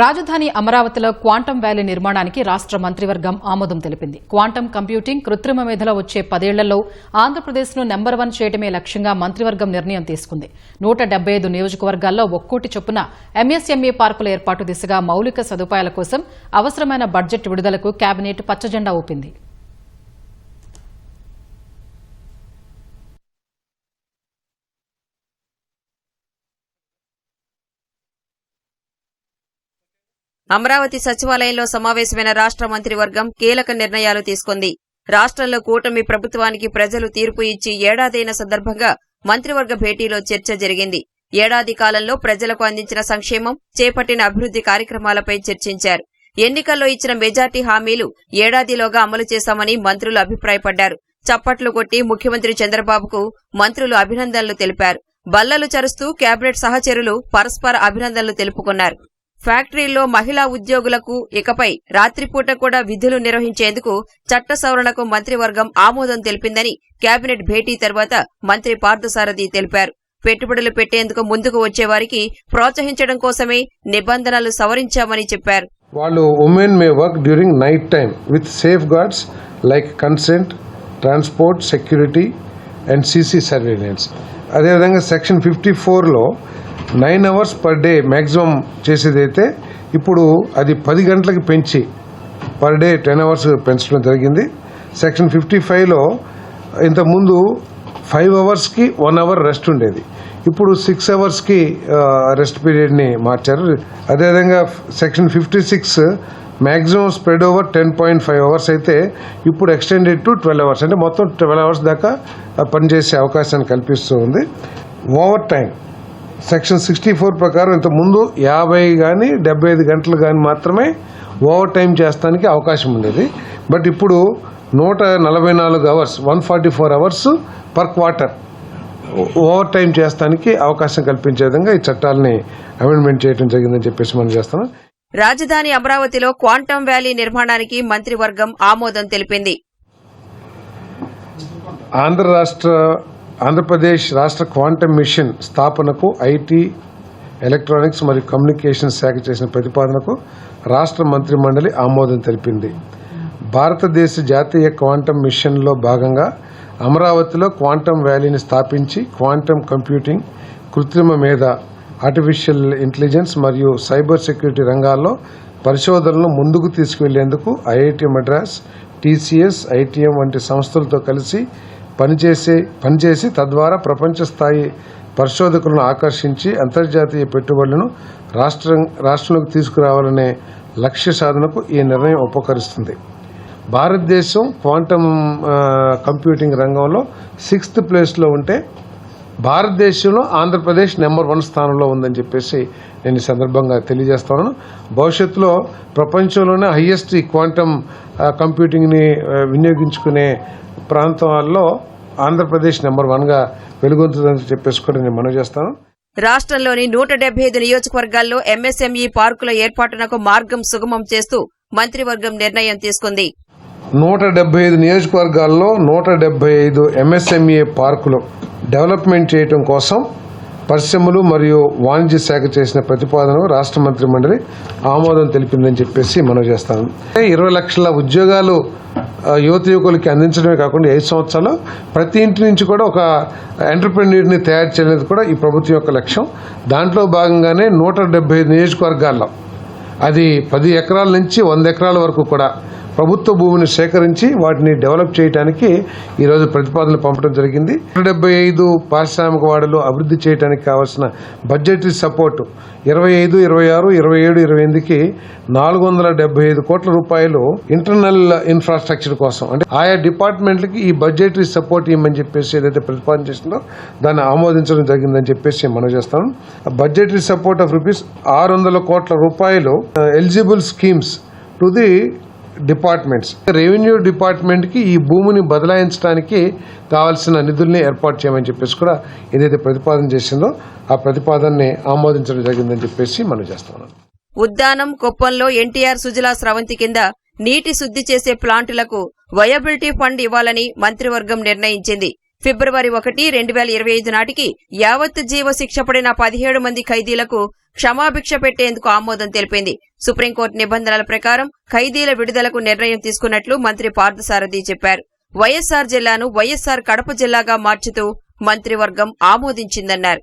రాజధాని అమరావతిలో quantum valley నిర్మాణానికి రాష్ట్ర మంత్రివర్గం ఆమోదం తెలిపింది. క్వాంటం కంప్యూటింగ్ కృత్రిమ మేధలో వచ్చే పదేళ్ళలో ఆంధ్రప్రదేశ్ను నెంబర్ వన్ చేయడమే లక్ష్యంగా మంత్రివర్గం నిర్ణయం తీసుకుంది. నూట డెబ్బై ఐదు నియోజకవర్గాల్లో ఒక్కోటి చొప్పున ఎంఎస్ఎంఈ పార్కుల ఏర్పాటు దిశగా మౌలిక సదుపాయాల కోసం అవసరమైన బడ్జెట్ విడుదలకు కేబినెట్ పచ్చజెండా ఊపింది. అమరావతి సచివాలయంలో సమావేశమైన రాష్ట్ర మంత్రివర్గం కీలక నిర్ణయాలు తీసుకుంది. రాష్ట్రంలో కూటమి ప్రభుత్వానికి ప్రజలు తీర్పు ఇచ్చి ఏడాదైన సందర్భంగా మంత్రివర్గ భేటీలో చర్చ జరిగింది. ఏడాది కాలంలో ప్రజలకు అందించిన సంక్షేమం చేపట్టిన అభివృద్ది కార్యక్రమాలపై చర్చించారు. ఎన్నికల్లో ఇచ్చిన మెజార్టీ హామీలు ఏడాదిలోగా అమలు చేశామని మంత్రులు అభిప్రాయపడ్డారు. చప్పట్లు కొట్టి ముఖ్యమంత్రి చంద్రబాబుకు మంత్రులు అభినందనలు తెలిపారు. బల్లలు చరుస్తూ కేబినెట్ సహచరులు పరస్పర అభినందనలు తెలుపుకున్నారు. ఫ్యాక్టరీల్లో మహిళా ఉద్యోగులకు ఇకపై రాత్రిపూట కూడా విధులు నిర్వహించేందుకు చట్ట సవరణకు మంత్రివర్గం ఆమోదం తెలిపిందని కేబినెట్ భేటీ తర్వాత మంత్రి పార్థసారథి తెలిపారు. పెట్టుబడులు పెట్టేందుకు ముందుకు వచ్చేవారికి ప్రోత్సహించడం కోసమే నిబంధనలు సవరించామని చెప్పారు. వాళ్ళు women may work during night time with safeguards like consent transport security and CC surveillance అదేవిధంగా సెక్షన్ ఫిఫ్టీ ఫోర్లో nine hours per day maximum చేసేదైతే ఇప్పుడు అది పది గంటలకు పెంచి పర్ డే టెన్ అవర్స్ పెంచడం జరిగింది. సెక్షన్ ఫిఫ్టీ ఫైవ్లో ఇంతకుముందు ఫైవ్ అవర్స్కి వన్ అవర్ రెస్ట్ ఉండేది. ఇప్పుడు సిక్స్ అవర్స్కి రెస్ట్ పీరియడ్ని మార్చారు. అదేవిధంగా section fifty six maximum spread over ten point five hours అయితే ఇప్పుడు ఎక్స్టెండెడ్ టు ట్వెల్వ్ అవర్స్. అంటే మొత్తం ట్వెల్వ్ అవర్స్ దాకా పనిచేసే అవకాశాన్ని కల్పిస్తూ ఉంది. Overtime section sixty four ప్రకారం ఇంతకుముందు యాభై కానీ డెబ్బై ఐదు గంటలు కానీ మాత్రమే ఓవర్ టైం చేస్తానికి అవకాశం ఉండేది. బట్ ఇప్పుడు నూట నలభై నాలుగు hours one forty four hours per quarter overtime చేస్తానికి అవకాశం కల్పించే విధంగా ఈ చట్టాలని అమెండ్మెంట్ చేయడం జరిగిందని చెప్పేసి మనం చేస్తున్నాం. రాజధాని అమరావతిలో క్వాంటం వ్యాలీ నిర్మాణానికి మంత్రివర్గం ఆమోదం తెలిపింది. ఆంధ్ర రాష్ట్ర ఆంధ్రప్రదేశ్ రాష్ట్ర క్వాంటమ్ మిషన్ స్థాపనకు ఐటీ ఎలక్ట్రానిక్స్ మరియు కమ్యూనికేషన్ శాఖ చేసిన ప్రతిపాదనకు రాష్ట్ర మంత్రి మండలి ఆమోదం తెలిపింది. భారతదేశ జాతీయ క్వాంటమ్ మిషన్లో భాగంగా అమరావతిలో క్వాంటమ్ వ్యాలీని స్థాపించి క్వాంటమ్ కంప్యూటింగ్ కృత్రిమ మేధ ఆర్టిఫిషియల్ ఇంటెలిజెన్స్ మరియు సైబర్ సెక్యూరిటీ రంగాల్లో పరిశోధనలను ముందుకు తీసుకువెళ్ళేందుకు ఐఐటి మద్రాస్ టీసీఎస్ ఐటీఎం వంటి సంస్థలతో కలిసి పనిచేసే పనిచేసి తద్వారా ప్రపంచ స్థాయి పరిశోధకులను ఆకర్షించి అంతర్జాతీయ పెట్టుబడులను రాష్ట్రం రాష్ట్రంలోకి తీసుకురావాలనే లక్ష్య సాధనకు ఈ నిర్ణయం ఉపకరిస్తుంది. భారతదేశం క్వాంటమ్ కంప్యూటింగ్ రంగంలో సిక్స్త్ ప్లేస్లో ఉంటే భారతదేశంలో ఆంధ్రప్రదేశ్ నెంబర్ వన్ స్థానంలో ఉందని చెప్పేసి నేను ఈ సందర్భంగా తెలియజేస్తాను భవిష్యత్తులో ప్రపంచంలోనే హయ్యెస్ట్ ఈ క్వాంటమ్ కంప్యూటింగ్ని వినియోగించుకునే ప్రాంతాల్లో ఆంధ్రప్రదేశ్ నెంబర్ వన్గా వెలుగొందుతుందని చెప్పేసి కూడా నేను మనవి చేస్తాను. రాష్ట్రంలోని నూట డెబ్బై ఐదు నియోజకవర్గాల్లో ఎంఎస్ఎంఈ పార్కుల ఏర్పాటునకు మార్గం సుగమం చేస్తూ మంత్రివర్గం నిర్ణయం తీసుకుంది. నూట డెబ్బై ఐదు నియోజకవర్గాల్లో నూట డెబ్బై ఐదు ఎంఎస్ఎంఏ పార్కులు డెవలప్మెంట్ చేయడం కోసం పరిశ్రమలు మరియు వాణిజ్య శాఖ చేసిన ప్రతిపాదనకు రాష్ట్ర మంత్రి మండలి ఆమోదం తెలిపిందని చెప్పేసి మనం చేస్తాను. ఇరవై లక్షల ఉద్యోగాలు యువత యువకులకి అందించడమే కాకుండా ఐదు సంవత్సరాలు ప్రతి ఇంటి నుంచి కూడా ఒక ఎంటర్ప్రెన్యూర్ని తయారు చేయడానికి కూడా ఈ ప్రభుత్వం యొక్క లక్ష్యం. దాంట్లో భాగంగానే నూట డెబ్బై ఐదు నియోజకవర్గాల్లో అది పది ఎకరాల నుంచి వంద ఎకరాల వరకు కూడా ప్రభుత్వ భూమిని సేకరించి వాటిని డెవలప్ చేయడానికి ఈరోజు ప్రతిపాదనలు పంపడం జరిగింది. డెబ్బై ఐదు పారిశ్రామిక వాడలు అభివృద్ధి చేయడానికి కావాల్సిన బడ్జెటరీ సపోర్టు ఇరవై ఐదు ఇరవై ఆరు ఇరవై ఏడు ఇరవై ఎనిమిదికి నాలుగు వందల డెబ్బై ఐదు కోట్ల రూపాయలు ఇంటర్నల్ ఇన్ఫ్రాస్ట్రక్చర్ కోసం. అంటే ఆయా డిపార్ట్మెంట్లకి ఈ బడ్జెటరీ సపోర్ట్ ఇవ్వమని చెప్పేసి ఏదైతే ప్రతిపాదన చేసిందో దాన్ని ఆమోదించడం జరిగిందని చెప్పేసి మనం చేస్తాను. బడ్జెటరీ సపోర్ట్ ఆఫ్ రూపీస్ ఆరు వందల కోట్ల రూపాయలు eligible schemes to the departments. Revenue డిపార్ట్మెంట్కి ఈ భూమిని బదలాయించడానికి కావాల్సిన నిధుల్ని ఏర్పాటు చేయమని చెప్పేసి కూడా ఏదైతే ప్రతిపాదన చేసిందో ఆ ప్రతిపాదనని ఆమోదించడం జరిగిందని చెప్పేసి మనం చేస్తున్నాం. ఉద్దానం కొప్పంలో ఎన్టీఆర్ సుజలా స్రవంతి కింద నీటి శుద్ధి చేసే ప్లాంటులకు వయబిలిటీ ఫండ్ ఇవ్వాలని మంత్రివర్గం నిర్ణయించింది. ఫిబ్రవరి ఒకటి రెండు వేల ఇరవై ఐదు నాటికి యావత్ జీవ శిక్ష పడిన పదిహేడు మంది ఖైదీలకు క్షమాభిక్ష పెట్టేందుకు ఆమోదం తెలిపింది. సుప్రీంకోర్టు నిబంధనల ప్రకారం ఖైదీల విడుదలకు నిర్ణయం తీసుకున్నట్లు మంత్రి పార్థసారథి చెప్పారు. వైఎస్సార్ జిల్లాను వైఎస్సార్ కడప జిల్లాగా మార్చుతూ మంత్రివర్గం ఆమోదించిందన్నారు.